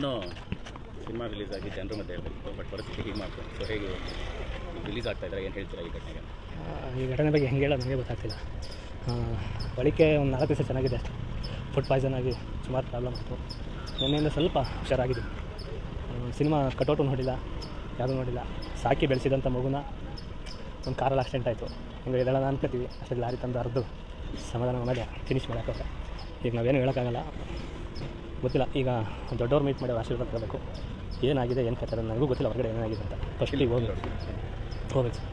ಅವನು cinema release ಆಗಿ ಜನರ ಮಧ್ಯೆ ಬಟ್ ಪರಿಸ್ಥಿತಿ ಹೀಗೆ ಮಾಡ್ತಾರೆ ಸೊ ಹೇಗೆ ರಿಲೀಸ್ ಆಗ್ತಾ ಇದ್ದಾರೆ? ಏನು ಹೇಳ್ತೀರಾ ಈ ಘಟನೆಗೆ? ಈ ಘಟನೆ ಬಗ್ಗೆ ಹೆಂಗೆ ಹೇಳೋದು ನನಗೆ ಗೊತ್ತಾಗ್ತಿಲ್ಲ. ಬಳಿಕೆ ಒಂದು ನಾಲ್ಕು ದಿವಸ ಚೆನ್ನಾಗಿದೆ ಫುಡ್ ಪಾಯ್ಸನ್ ಆಗಿ ಸುಮಾರು ಪ್ರಾಬ್ಲಮ್ ಆಯಿತು. ನಿನ್ನೆಯಿಂದ ಸ್ವಲ್ಪ ಹುಷಾರಾಗಿದೆ ಸಿನಿಮಾ ಕಟೌಟು ನೋಡಿಲ್ಲ, ಯಾವುದೂ ನೋಡಿಲ್ಲ. ಸಾಕಿ ಬೆಳೆಸಿದಂಥ ಮಗುನ ಒಂದು ಕಾರಲ್ಲಿ ಆಕ್ಸಿಡೆಂಟ್ ಆಯಿತು. ಹಿಂಗೆ ಇದೆಲ್ಲ ಅನ್ಕೋತೀವಿ ಅಷ್ಟೇ ಲಾರಿ ತಂದು ಅರ್ದು ಸಮಾಧಾನ ಮಾಡಿ ಫಿನಿಶ್ ಮಾಡೋಕ್ಕೆ ಈಗ ನಾವೇನು ಹೇಳೋಕ್ಕಾಗಲ್ಲ. ಗೊತ್ತಿಲ್ಲ. ಈಗ ದೊಡ್ಡವ್ರು ಮೀಟ್ ಮಾಡಿ ಆಶೀರ್ವಾದ ತಗೋಬೇಕು. ಏನಾಗಿದೆ, ಏನು ಕಥೆ ನನಗೂ ಗೊತ್ತಿಲ್ಲ. ಹೊರಗಡೆ ಏನಾಗಿದೆ ಅಂತ. ಫಸ್ಟಿಗೆ ಹೋಗಿ ಹೋಗ್ಬೇಕು ಸರ್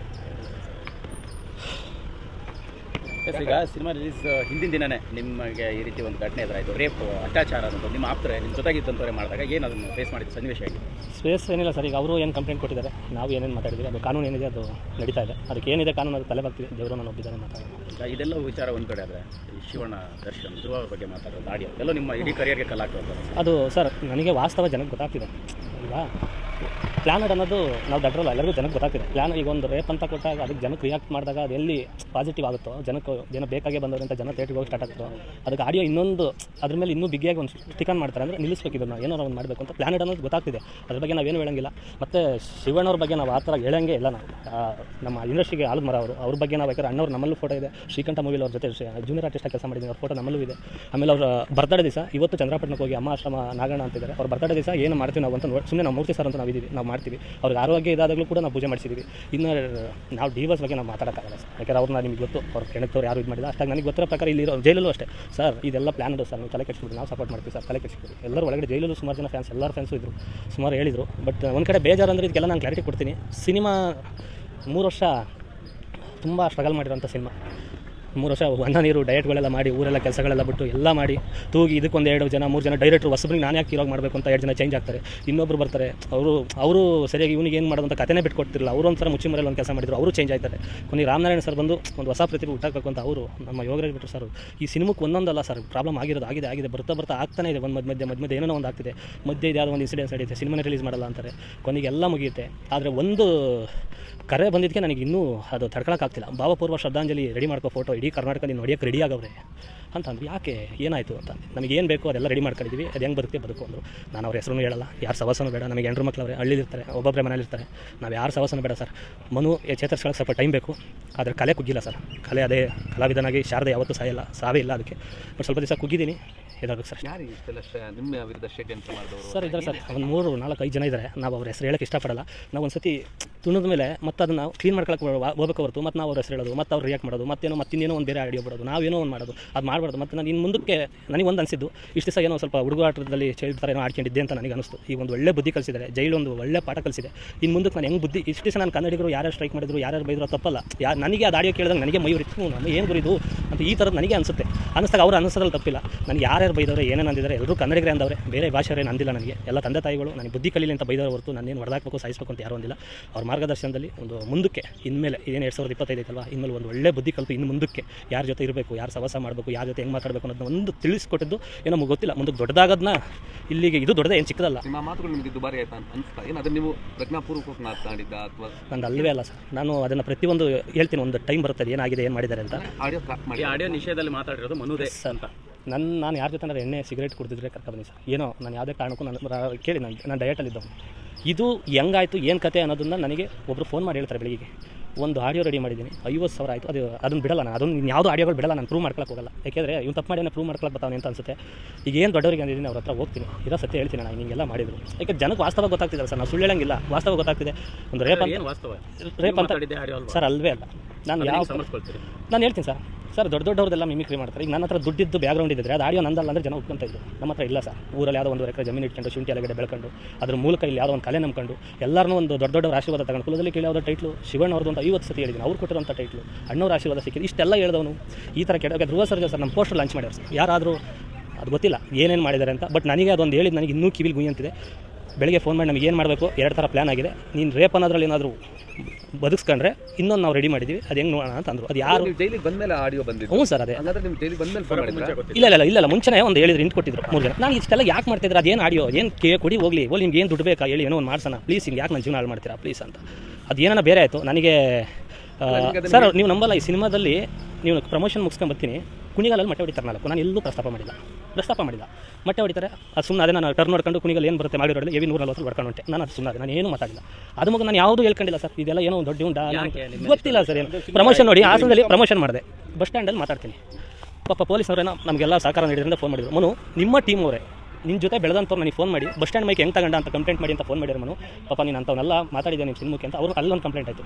ಎಸ್ ಈಗ ಸಿನಿಮಾ ರಿಲೀಸ್ ಹಿಂದಿನ ದಿನನೇ ನಿಮಗೆ ಈ ರೀತಿ ಒಂದು ಘಟನೆ ಎದುರಾಯಿತು. ರೇಪ್ ಅತ್ಯಾಚಾರ ಅಂತ ನಿಮ್ಮ ಆಪ್ತರೆ ನಿಮ್ಮ ಜೊತೆಗಿದ್ದಂಥವ್ರೆ ಮಾಡಿದಾಗ ಏನು ಅದನ್ನು ಫೇಸ್ ಮಾಡಿದ್ದು ಸನ್ನಿವೇಶ ಆಗಿ ಸ್ಪೇಸ್ ಏನಿಲ್ಲ ಸರ್ ಈಗ ಅವರು ಏನು ಕಂಪ್ಲೇಂಟ್ ಕೊಟ್ಟಿದ್ದಾರೆ ನಾವು ಏನೇನು ಮಾತಾಡಿದ್ವಿ ಅದು ಕಾನೂನು ಏನಿದೆ ಅದು ನಡೀತಾ ಇದೆ. ಅದಕ್ಕೆ ಏನಿದೆ ಕಾನೂನು ಅದು ತಲೆ ಬರ್ತೀವಿ ದೇವರನ್ನು ಮಾತಾಡೋಣ ಈಗ ಇದೆಲ್ಲ ವಿಚಾರ ಒಂದು ಕಡೆ ಆದರೆ ಶಿವಣ್ಣ ದರ್ಶನ್ ಧ್ರುವ ಅವ್ರ ಬಗ್ಗೆ ಮಾತಾಡೋದು ಆಡಿಯೋ ಎಲ್ಲ ನಿಮ್ಮ ಇಡೀ ಕರಿಯರ್ಗೆ ಕಲ್ಲಾಗ್ತದೆ ಅದು ಸರ್ ನನಗೆ ವಾಸ್ತವ ಜನಕ್ಕೆ ಗೊತ್ತಾಗ್ತಿದೆ. ಈಗ ಪ್ಲ್ಯಾನಡ್ ಅನ್ನೋದು ನಾವು ದಡ್ರಲ್ಲ, ಎಲ್ಲರಿಗೂ ಜನಕ್ಕೆ ಗೊತ್ತಾಗ್ತಿದೆ. ಪ್ಲ್ಯಾನ್ ಈಗ ಒಂದು ರೇಪ್ ಅಂತ ಕೊಟ್ಟಾಗ ಅದಕ್ಕೆ ಜನಕ್ಕೆ ರಿಯಾಕ್ಟ್ ಮಾಡಿದಾಗ ಅದು ಎಲ್ಲಿ ಪಾಸಿಟಿವ್ ಆಗುತ್ತೋ, ಜನಕ್ಕೆ ಜನ ಬೇಕಾಗೇ ಬಂದವರು ಅಂತ ಜನ ಥಿಯೇಟ್ರಿಗೆ ಹೋಗಿ ಸ್ಟಾರ್ಟ್ ಆಗ್ತೋ ಅದಕ್ಕೆ ಆಡಿಯೋ ಇನ್ನೊಂದು ಅದ್ರ ಮೇಲೆ ಇನ್ನೂ ಬಿಗಿಯಾಗಿ ಒಂದು ಸ್ಟಿಕನ್ ಮಾಡ್ತಾರೆ ಅಂದರೆ ನಿಲ್ಲಿಸ್ಬೇಕು ಇದನ್ನು ಏನೋ ಒಂದು ಮಾಡಬೇಕು ಅಂತ ಪ್ಲ್ಯಾನೆಡ್ ಅನ್ನೋದು ಗೊತ್ತಾಗ್ತಿದೆ. ಅದ್ರ ಬಗ್ಗೆ ನಾವೇನು ಹೇಳಂಗಿಲ್ಲ. ಮತ್ತು ಶಿವಣ್ಣವ್ರ ಬಗ್ಗೆ ನಾವು ಆ ಥರ ಹೇಳಂಗೆ ಇಲ್ಲ ನಾವು. ನಮ್ಮ ಇಂಡಸ್ಟ್ರಿಗೆ ಆಲದ ಮರ ಅವರು. ಅವ್ರ ಬಗ್ಗೆ ನಾವು ಯಾಕಂದ್ರೆ ಅಣ್ಣವ್ರು ನಮ್ಮಲ್ಲೂ ಫೋಟೋ ಇದೆ. ಶ್ರೀಕಂಠ ಮೂವಿಲಿ ಅವ್ರ ಜೊತೆ ಜೂನಿಯರ್ ಆರ್ಟಿಸ್ಟ್ ಕೆಲಸ ಮಾಡಿದ್ದೀನಿ ಅವ್ರ ಫೋಟೋ ನಮ್ಮಲ್ಲೂ ಇದೆ. ಆಮೇಲೆ ಅವ್ರ ಬರ್ತಡೇ ದಿವಸ, ಇವತ್ತು ಚಂದ್ರಪಟ್ಟಣಕ್ಕೆ ಹೋಗಿ ಅಮ್ಮ ಆಶ್ರಮ ನಾಗಣ್ಣ ಅಂತಿದ್ದಾರೆ ಅವ್ರ ಬರ್ತಡೇ ದಿವಸ ಏನು ಮಾಡ್ತೀವಿ ನಾವು ಅಂತ ನೋಡಿ ಸುಮ್ಮನೆ ನಾವು ಮೂರ್ತಿ ಸರ್ ಅಂತ ನಾವು ಇದ್ದೀವಿ. ನಾವು ಮಾಡ್ತೀವಿ. ಅವ್ರಿಗೆ ಆರೋಗ್ಯ ಇದಾದಾಗಲೂ ಕೂಡ ನಾವು ಪೂಜೆ ಮಾಡಿಸಿದ್ದೀವಿ ಇನ್ನು, ನಾವು ಡಿವರ್ಸ್ ಬಗ್ಗೆ ನಾವು ಮಾತಾಡೋಕ್ಕಾಗಲ್ಲ ಸರ್. ಯಾಕಂದ್ರೆ ಅವ್ರನ್ನ ನಿಮಗೆ ಗೊತ್ತು. ಅವ್ರ ಕೆಣಕ್ತವ್ರು ಯಾರು ಇದು ಮಾಡಿಲ್ಲ. ಅಷ್ಟಾಗಿ ನನಗೆ ಗೊತ್ತಿರೋ ಪ್ರಕಾರ ಇಲ್ಲಿರೋ ಜೈಲಲ್ಲೂ ಅಷ್ಟೇ. ಸರ್, ಇದೆಲ್ಲ ಪ್ಲಾನ್ ಇದೆ ಸರ್. ನಾವು ತಲೆ ಕೆಡಿಸ್ಬಿಡಿ ನಾವು ಸಪೋರ್ಟ್ ಮಾಡ್ತೀವಿ ಸರ್. ತಲೆ ಕೆಡಿಸ್ಬಿಡಿ ಎಲ್ಲರೂ ಒಳಗಡೆ ಜೈಲಲ್ಲೂ ಸುಮಾರು ಜನ ಫ್ಯಾನ್ಸ್ ಎಲ್ಲರ ಫ್ಯಾನ್ಸು ಇದ್ದರು ಸುಮಾರು ಹೇಳಿದರು. ಬಟ್ ಒಂದು ಕಡೆ ಬೇಜಾರು ಅಂದರೆ ಇದಕ್ಕೆಲ್ಲ ನಾನು ಕ್ಲಾರಿಟಿ ಕೊಡ್ತೀನಿ. ಸಿನಿಮಾ ಮೂರು ವರ್ಷ ತುಂಬ ಸ್ಟ್ರಗಲ್ ಮಾಡಿರೋಂಥ ಸಿನಿಮಾ ಮೂರು ವರ್ಷ ಅನ್ನ ನೀರು ಡಯಟ್ಗಳೆಲ್ಲ ಮಾಡಿ, ಊರೆಲ್ಲ ಕೆಲಸಗಳೆಲ್ಲ ಬಿಟ್ಟು ಎಲ್ಲ ಮಾಡಿ ತೂಗಿ ಇದಕ್ಕೊಂದು ಎರಡು ಜನ, ಮೂರು ಜನ ಡೈರೆಕ್ಟ್ರು ಹೊಸಬ್ರಿಗೆ ನಾನು ಯಾಕೆ ಇರೋಗಿ ಮಾಡಬೇಕು ಅಂತ ಎರಡು ಜನ ಚೇಂಜ್ ಆಗ್ತಾರೆ. ಇನ್ನೊಬ್ರು ಬರ್ತಾರೆ, ಅವರು ಅವರು ಸರಿಯಾಗಿ ಇವನಿಗೆ ಏನು ಮಾಡೋದು ಅಂತ ಕಥೆನೇ ಬಿಟ್ಕೊಡ್ತಿರಲ್ಲ ಅವರು ಒಂಥರ ಮುಚ್ಚಿ ಮರೆಯಲ್ಲಿ ಒಂದು ಕೆಲಸ ಮಾಡಿದ್ರು, ಅವರು ಚೇಂಜ್ ಆಯ್ತಾರೆ ಕೊನೆಗೆ ರಾಮನಾರಾಯಣ ಸರ್ ಬಂದು ಒಂದು ಹೊಸ ಪ್ರತಿಭೆ ಹುಟ್ಟಾಕಂತ ಅವರು ನಮ್ಮ ಯೋಗರಾಜ್ ಬಿಟ್ಟರು ಸರ್ ಈ ಸಿನಿಮಕ್ಕೆ ಒಂದೊಂದಲ್ಲ ಸರ್ ಪ್ರಾಬ್ಲಮ್ ಆಗಿರೋದು, ಆಗಿದೆ ಆಗಿದೆ, ಬರ್ತಾ ಬರ್ತಾ ಆಗ್ತಾನೆ ಇದೆ. ಒಂದು ಮಧ್ಯ ಮಧ್ಯ ಮಧ್ಯ ಮಧ್ಯ ಏನೋ ಒಂದು ಆಗ್ತಿದೆ. ಮಧ್ಯೆ ಇದು ಯಾವುದೋ ಒಂದು ಇನ್ಸಿಡೆನ್ಸ್ ನಡೆಯುತ್ತೆ ಸಿನಿಮಾನೇ ರಿಲೀಸ್ ಮಾಡಲ್ಲ ಅಂತಾರೆ. ಕೊನೆಗೆ ಎಲ್ಲ ಮುಗಿಯುತ್ತೆ. ಆದರೆ ಒಂದು ಕರೆ ಬಂದಿದ್ದಕ್ಕೆ ನನಗೆ ಇನ್ನೂ ಅದು ತಡ್ಕೊಳಕ್ಕಾಗ್ತಿಲ್ಲ ಭಾವಪೂರ್ವ ಶ್ರದ್ಧಾಂಜಲಿ ರೆಡಿ ಮಾಡ್ಕೋ ಫೋಟೋ ಇಡೀ ಕರ್ನಾಟಕದಲ್ಲಿ ನೋಡಿಯೋಕೆ ರೆಡಿ ಆಗವ್ರೆ ಅಂತಂದ್ರೆ ಯಾಕೆ ಏನಾಯಿತು ಅಂತ ನಮಗೆ ಏನು ಬೇಕೋ ಅದೆಲ್ಲ ರೆಡಿ ಮಾಡ್ಕೊಂಡಿದ್ವಿ. ಅದು ಹೆಂಗೆ ಬರುತ್ತೆ ಬದುಕು ಅಂದರು. ನಾನು ಅವ್ರ ಹೆಸರು ಹೇಳಲ್ಲ. ಯಾರು ಸವಸನೂ ಬೇಡ. ನಮಗೆ ಹೆಣ್ಣು ಮಕ್ಕಳವ್ರೆ ಹಳ್ಳಿಲಿರ್ತಾರೆ. ಒಬ್ಬೊಬ್ಬರೇ ಮನೇಲಿರ್ತಾರೆ. ನಾವು ಯಾರು ಸವಸನೂ ಬೇಡ ಸರ್. ಮನು ಚೇತರಿಸ್ಕೊಳ್ಳೋಕೆ ಸ್ವಲ್ಪ ಟೈಮ್ ಬೇಕು. ಆದರೆ ಕಲೆ ಕುಗ್ಗಿಲ್ಲ ಸರ್. ಕಲೆ ಅದೇ ಕಲಾವಿದನಾಗಿ ಶಾರದೆ ಯಾವತ್ತೂ ಸಾಯಲ್ಲ. ಸಾವೇ ಇಲ್ಲ ಅದಕ್ಕೆ. ಬಟ್ ಸ್ವಲ್ಪ ದಿವಸ ಕುಗ್ಗಿದ್ದೀನಿ. ಇದಾಗುತ್ತೆ ಸರ್ ಯಾರು ಇಷ್ಟೆಲ್ಲ ನಿಮ್ಮ ವಿರುದ್ಧ ಷಡ್ಯಂತ್ರ ಮಾಡಿದವರು? ಸರ್ ಇದ್ದಾರೆ ಸರ್. ಒಂದು ಮೂರು ನಾಲ್ಕು ಐದು ಜನ ಇದ್ದಾರೆ ನಾವು ಅವ್ರ ಹೆಸರು ಹೇಳಕ್ಕೆ ಇಷ್ಟಪಡಲ್ಲ. ನಾವು ಒಂದು ಸತಿ ತುಣದ ಮೇಲೆ ಮತ್ತೆ ಅದನ್ನು ಕ್ಲೀನ್ ಮಾಡ್ಕೊಳಕ್ಕೆ ಹೋಗಬೇಕು ಹೊರತು. ಮತ್ತೆ ನಾವು ಅವ್ರ ಹೆಸರು ಹೇಳೋದು, ಮತ್ತೆ ಅವ್ರು ರಿಯಾಕ್ಟ್ ಮಾಡೋದು ಮತ್ತೇನೋ ಮತ್ತಿನ್ನೇನೋ ಒಂದು ಬೇರೆ ಆಡಿಯೋ ಬಿಡೋದು. ನಾವೇನೋ ಒಂದು ಮಾಡೋದು. ಅದು ಮಾಡಬಾರ್ದು. ಮತ್ತು ನಾನು ಇನ್ನು ಮುಂದಕ್ಕೆ ನನಗೆ ಒಂದು ಅನಿಸಿದ್ದು, ಇಷ್ಟು ದಿವಸ ಏನೋ ಸ್ವಲ್ಪ ಹುಡುಗಾಟದಲ್ಲಿ ಚೈಲ್ಡ್ ಥರ ಏನೋ ಆಡ್ಕೊಂಡಿದ್ದೆ ಅಂತ ನನಗೆ ಅನಿಸ್ತು. ಈ ಒಂದು ಒಳ್ಳೆ ಬುದ್ಧಿ ಕಲಿಸಿದ್ದಾರೆ ಜೈಲು ಒಂದು ಒಳ್ಳೆ ಪಾಠ ಕಲಿಸಿದೆ. ಇನ್ನು ಮುಂದಕ್ಕೆ ನಾನು ಹೆಂಗೆ ಬುದ್ಧಿ, ಇಷ್ಟು ದಿವಸ ನಾನು ಕನ್ನಡಿಗರು ಯಾರು ಸ್ಟ್ರೈಕ್ ಮಾಡಿದ್ರು ಯಾರು ಬೈದ್ರು ತಪ್ಪಲ್ಲ. ಯಾ, ನನಗೆ ಅದು ಆಡಿಯೋ ಕೇಳಿದಾಗ ನನಗೆ ಮೈ ಉರಿತು ನಮ್ಮ ಏನು ಗುರಿದು ಅಂತ ಈ ಥರದ್ದು ನನಗೆ ಅನಿಸುತ್ತೆ. ಅನಿಸ್ದಾಗ ಅವ್ರು ಅನಿಸೋದ್ರಲ್ಲಿ ತಪ್ಪಿಲ್ಲ. ನನಗೆ ಯಾರ್ಯಾರು ಬೈದವ್ರೆ, ಏನೇನು ಅಂದಿದ್ದಾರೆ ಎಲ್ಲರೂ ಕನ್ನಡಿಗರೇ ಅಂದವ್ರೆ. ಬೇರೆ ಭಾಷೆಯವರೇ ನಂದಿಲ್ಲ ನನಗೆ. ಎಲ್ಲ ತಂದೆ ತಾಯಿಗಳು, ನನಗೆ ಬುದ್ಧಿ ಕಲೀಲಿ ಅಂತ ಬೈದವ್ರು ಹೊರತು ನಾನೇನು ಹೊಡೆದಾಕಬೇಕು, ಸಾಯಿಸಬೇಕು ಅಂತ ಯಾರು ಅಂದಿಲ್ಲ. ಅವ್ರ ಮಾರ್ಗದರ್ಶನದಲ್ಲಿ ಒಂದು ಮುಂದಕ್ಕೆ ಇನ್ಮೇಲೆ ಏನು ಎರಡು ಸಾವಿರದ ಇಪ್ಪತ್ತೈದು ಐತಲ್ವ? ಇನ್ಮೇಲೆ ಒಂದು ಒಳ್ಳೆ ಬುದ್ಧಿ ಕಲಿತು ಇನ್ನು ಮುಂದಕ್ಕೆ ಯಾರ ಜೊತೆ ಇರಬೇಕು ಯಾರು ಸವಾಸ ಮಾಡಬೇಕು ಯಾರ ಜೊತೆ ಹೆಂಗೆ ಮಾತಾಡಬೇಕು ಅನ್ನೋದನ್ನ ಒಂದು ತಿಳಿಸ್ಕೊಟ್ಟಿದ್ದು ಏನೋ ನಮಗೆ ಗೊತ್ತಿಲ್ಲ. ಮುಂದಕ್ಕೆ ದೊಡ್ಡದಾಗೋದನ್ನ ಇಲ್ಲಿಗೆ ಇದು ದೊಡ್ಡದೇ ಏನು ಚಿಕ್ಕದಲ್ಲ. ನಿಮ್ಮ ಮಾತುಗಳು ನಿಮಗೆ ದುಬಾರಿ ಆಯ್ತಾ ಅಂತ ಅನಿಸ್ತಾ? ಏನು ಅದನ್ನು ನೀವು ಪ್ರಜ್ಞಾಪೂರ್ವಕವಾಗಿ ಮಾತನಾಡಿದ್ದ ಅಥವಾ ನಂದು ಅಲ್ಲವೇ ಅಲ್ಲ ಸರ್. ನಾನು ಅದನ್ನು ಪ್ರತಿಯೊಂದು ಹೇಳ್ತೀನಿ ಒಂದು ಟೈಮ್ ಬರುತ್ತೆ ಏನಾಗಿದೆ ಏನು ಮಾಡಿದ್ದಾರೆ ಅಂತ. ಆಡಿಯೋ ಮಾಡಿ. ಆಡಿಯೋ ನಿಷೇಧದಲ್ಲಿ ಮಾತಾಡಿರೋದು ಮನುದೇ ಅಂತ. ನನ್ನ ನಾನು ಯಾರ ಜೊತೆ ನಾನು ಎಣ್ಣೆ ಸಿಗರೇಟ್ ಕುಡಿದಿದ್ರೆ ಕರ್ಕೊ ಬನ್ನಿ ಸರ್. ಏನೋ ನಾನು ಯಾವುದೇ ಕಾರಣಕ್ಕೂ ನಾನು ಕೇಳಿ ನಾನು ನಾನು ಡಯಟಲ್ಲಿದ್ದವನು ಇದು ಹೆಂಗಾಯ್ತು ಏನು ಕತೆ ಅನ್ನೋದನ್ನು ನನಗೆ ಒಬ್ಬರು ಫೋನ್ ಮಾಡಿ ಹೇಳ್ತಾರೆ ಬೆಳಿಗ್ಗೆ. ಒಂದು ಆಡಿಯೋ ರೆಡಿ ಮಾಡಿದ್ದೀನಿ. ಐವತ್ತು ಸಾವಿರ ಆಯಿತು. ಅದು ಅದನ್ನು ಬಿಡಲ್ಲ ನಾನು. ಅದನ್ನು ಇನ್ಯಾವುದೋ ಆಡಿಯೋಗಳು ಬಿಡಲ್ಲ. ನಾನು ಪ್ರೂವ್ ಮಾಡ್ಕೊಳಕ್ಕೆ ಹೋಗಲ್ಲ. ಯಾಕೆಂದರೆ ಇವ್ನು ತಪ್ಪು ಮಾಡಿ ಪ್ರೂವ್ ಮಾಡ್ಕೊಳಕ್ಕೆ ಬರ್ತಾನೆ ಅಂತ ಅನ್ಸುತ್ತೆ. ಈಗ ಏನು ದೊಡ್ಡವರಿಗೆ ಅಂದಿದ್ದೀನಿ ಅವ್ರ ಹತ್ರ ಹೋಗ್ತೀನಿ. ಇರೋ ಸತ್ಯ ಹೇಳ್ತೀನಿ ನಾನು. ಹಿಂಗೆಲ್ಲ ಮಾಡಿದ್ರು. ಯಾಕೆ ಜನಕ್ಕೆ ವಾಸ್ತವ ಗೊತ್ತಾಗ್ತಿದೆ ಸರ್. ನಾವು ಸುಳ್ಳು ಹೇಳಂಗಿಲ್ಲ. ವಾಸ್ತವ ಗೊತ್ತಾಗ್ತಿದೆ. ಒಂದು ರೇಪ್ ಅಂತ ಏನು ವಾಸ್ತವ? ರೇಪ್ ಅಂತ ಸರ್ ಅಲ್ವೇ ಅಲ್ಲ. ನಾನು ಯಾವ ನಾನು ಹೇಳ್ತೀನಿ ಸರ್. ಸರ್, ದೊಡ್ಡ ದೊಡ್ಡವ್ರದೆಲ್ಲ ಮಿಮಿಕ್ರಿ ಮಾಡ್ತಾರೆ. ಈಗ ನನ್ನ ಹತ್ರ ದುಡ್ಡಿದ್ದು ಬ್ಯಾಗ್ರೌಂಡ್ ಇದ್ದರೆ ಅದು ಆಡಿಯೋ ನಂದಲ್ಲ ಅಂದ್ರೆ ಜನ ಒಪ್ಕೊಂತ ಇದ್ದರು ನಮ್ಮ ಹತ್ರ ಇಲ್ಲ ಸರ್. ಊರಲ್ಲಿ ಯಾವುದೋ ಒಂದು ಎಕರೆ ಜಮೀನು ಇಟ್ಕೊಂಡು ಶುಂಠಿ ಅಲಗಡೆ ಬೆಳ್ಕೊಂಡು, ಅದ್ರ ಮೂಲಕ ಇಲ್ಲಿ ಯಾವುದೋ ಒಂದು ಕಲೆ ನಂಬ್ಕೊಂಡು ಎಲ್ಲರನ್ನೂ ಒಂದು ದೊಡ್ಡ ದೊಡ್ಡ ಆಶೀರ್ವಾದ ತಗೊಂಡು, ಕುಲದಲ್ಲಿ ಕೇಳಿ ಯಾವುದೋ ಟೈಟ್ಲು ಶಿವಣ್ಣ ಅವ್ರದ್ದು ಅಂತ ಐವತ್ತು ಸತಿ ಹೇಳಿದ್ದೀನಿ. ಅವ್ರು ಕೊಟ್ಟಿರೋಂಥ ಟೈಟ್ಲು ಅಣ್ಣವ್ರ ಆಶೀರ್ವಾದ ಸಿಕ್ಕಿದೆ. ಇಷ್ಟೆಲ್ಲ ಹೇಳಿದವನು ಈ ಥರ ಕೆಡ ಧ್ರುವ ಸರ್ಜಾ ಸರ್ ನಮ್ಮ ಪೋಸ್ಟರ್ ಲಾಂಚ್ ಮಾಡ್ಯಾರ ಸರ್. ಯಾರಾದರೂ, ಅದು ಗೊತ್ತಿಲ್ಲ, ಏನೇನು ಮಾಡಿದ್ದಾರೆ ಅಂತ ಬಟ್ ನನಗೆ ಅದೊಂದು ಹೇಳಿದ್ದು ನನಗೆ ಇನ್ನೂ ಕಿವಿಲ್ ಗುಯ್ಯಂತಿದೆ ಬೆಳಿಗ್ಗೆ ಫೋನ್ ಮಾಡಿ ನಮಗೆ ಏನು ಮಾಡಬೇಕು, ಎರಡು ಥರ ಪ್ಲ್ಯಾನ್ ಆಗಿದೆ. ನೀನು ರೇಪ್ ಅನ್ನೋದ್ರಲ್ಲಿ ಏನಾದರೂ ಬದುಕ್ಸ್ಕೊಂಡ್ರೆ ಇನ್ನೊಂದು ನಾವು ರೆಡಿ ಮಾಡಿದ್ವಿ ಅದು ಹೆಂಗೆ ನೋಡೋಣ ಅಂತ ಅಂದರು. ಅದು ಯಾರು ಡೈಲಿ ಬಂದ್ಮೇಲೆ ಆಡಿಯೋ ಬಂದಿದ್ದು? ಹ್ಞೂ ಸರ್ ಅದೇ. ಹಾಗಾದ್ರೆ ನೀವು ಡೈಲಿ ಬಂದ್ಮೇಲೆ ಫೋನ್ ಮಾಡಿದ್ರಾ? ಇಲ್ಲ ಇಲ್ಲ ಇಲ್ಲ ಇಲ್ಲ. ಮುಂಚೆನೇ ಒಂದು ಹೇಳಿದ್ರು ಇಂಟ್ ಕೊಟ್ಟಿದ್ರು ಮೂರು ಜನ. ನಾನು ಇಷ್ಟೆಲ್ಲ ಯಾಕೆ ಮಾಡ್ತಿದ್ರೆ ಅದೇನು ಆಡಿಯೋ ಏನು ಕೇ ಕೊಡಿ ಹೋಗ್ಲಿ. ಹೋಗಿ ನಿಮ್ಗೆ ಏನು ದುಡ್ಡು ಬೇಕಾ? ಹೇಳಿ ಏನೋ ಒಂದು ಮಾಡ್ಸೋಣ. ಪ್ಲೀಸ್ ಹಿಂಗೆ ಯಾಕೆ ನಾನು ಜೀವನ ಹಾಳು ಮಾಡ್ತೀರಾ? ಪ್ಲೀಸ್ ಅಂತ. ಅದು ಏನಾನ ಬೇರೆ ಆಯಿತು. ನನಗೆ ಸರ್ ನೀವು ನಂಬಲ್ಲ ಈ ಸಿನಿಮಾದಲ್ಲಿ ನೀವು ಪ್ರಮೋಷನ್ ಮುಗಿಸ್ಕೊಂಡು ಬರ್ತೀನಿ. ಕುಣಿಗಾಲಲ್ಲಿ ಮೊಟ್ಟೆ ಹೊಡಿತಾರೆ ನಾಲ್ಕು. ನಾನು ಎಲ್ಲೂ ಪ್ರಸ್ತಾಪ ಮಾಡಿಲ್ಲ. ಪ್ರಸ್ತಾಪ ಮಾಡಿಲ್ಲ. ಮೊಟ್ಟೆ ಹೊಡಿತಾರೆ. ಅದು ಸುಮ್ಮನೆ ಅದೇ ನಾನು ಟರ್ನ್ ನೋಡ್ಕೊಂಡು ಕುಣಿಗಲ್ಲಿ ಏನು ಬರುತ್ತೆ ಮಾಡಿರೋಲ್ಲ ಎವಿ ನೂರ ನಲ್ವತ್ತು ಹೊಡ್ಕೊಂಡು ಹೊಂಟೆ. ನಾನು ಅದು ಸುಮ್ಮನೆ ನಾನು ಏನು ಮಾತಾಡಿಲ್ಲ. ಅದು ಮಗ ನಾನು ಯಾವುದು ಹೇಳ್ಕೊಂಡಿಲ್ಲ ಸರ್. ಇದೆಲ್ಲ ಏನೋ ಒಂದು ದೊಡ್ಡ ಉಂಡ ಗೊತ್ತಿಲ್ಲ ಸರ್ ಏನು. ಪ್ರಮೋಷನ್ ನೋಡಿ ಹಾಸನದಲ್ಲಿ ಪ್ರಮೋಷನ್ ಮಾಡಿದೆ. ಬಸ್ ಸ್ಟ್ಯಾಂಡಲ್ಲಿ ಮಾತಾಡ್ತೀನಿ. ಪಾಪ ಪೊಲೀಸ್ನವರೇನೋ ನಮಗೆಲ್ಲ ಸಹಕಾರ ನೀಡಿದ್ರಿಂದ ಫೋನ್ ಮಾಡಿದ್ರು. ಮನು ನಿಮ್ಮ ಟೀಮ್ ಅವರೇ ನಿನ್ನ ಜೊತೆ ಬೆಳೆದಂಥವ್ರು ನನಗೆ ಫೋನ್ ಮಾಡಿ ಬಸ್ ಸ್ಟ್ಯಾಂಡ್ ಮೈಕ್ ಹೆಂಗೆ ತಗೊಂಡ ಅಂತ ಕಂಪ್ಲೇಂಟ್ ಮಾಡಿ ಅಂತ ಫೋನ್ ಮಾಡಿದ್ರು ಮನು. ಪಾಪ ನೀನು ಅಂಥವನ್ನೆಲ್ಲ ಮಾತಾಡಿದ್ದೆ ನಿಮ್ಮ ಸಿನಿಮಕ್ಕೆ ಅಂತ. ಅವರು ಅಲ್ಲೊಂದು ಕಂಪ್ಲೇಂಟ್ ಆಯಿತು.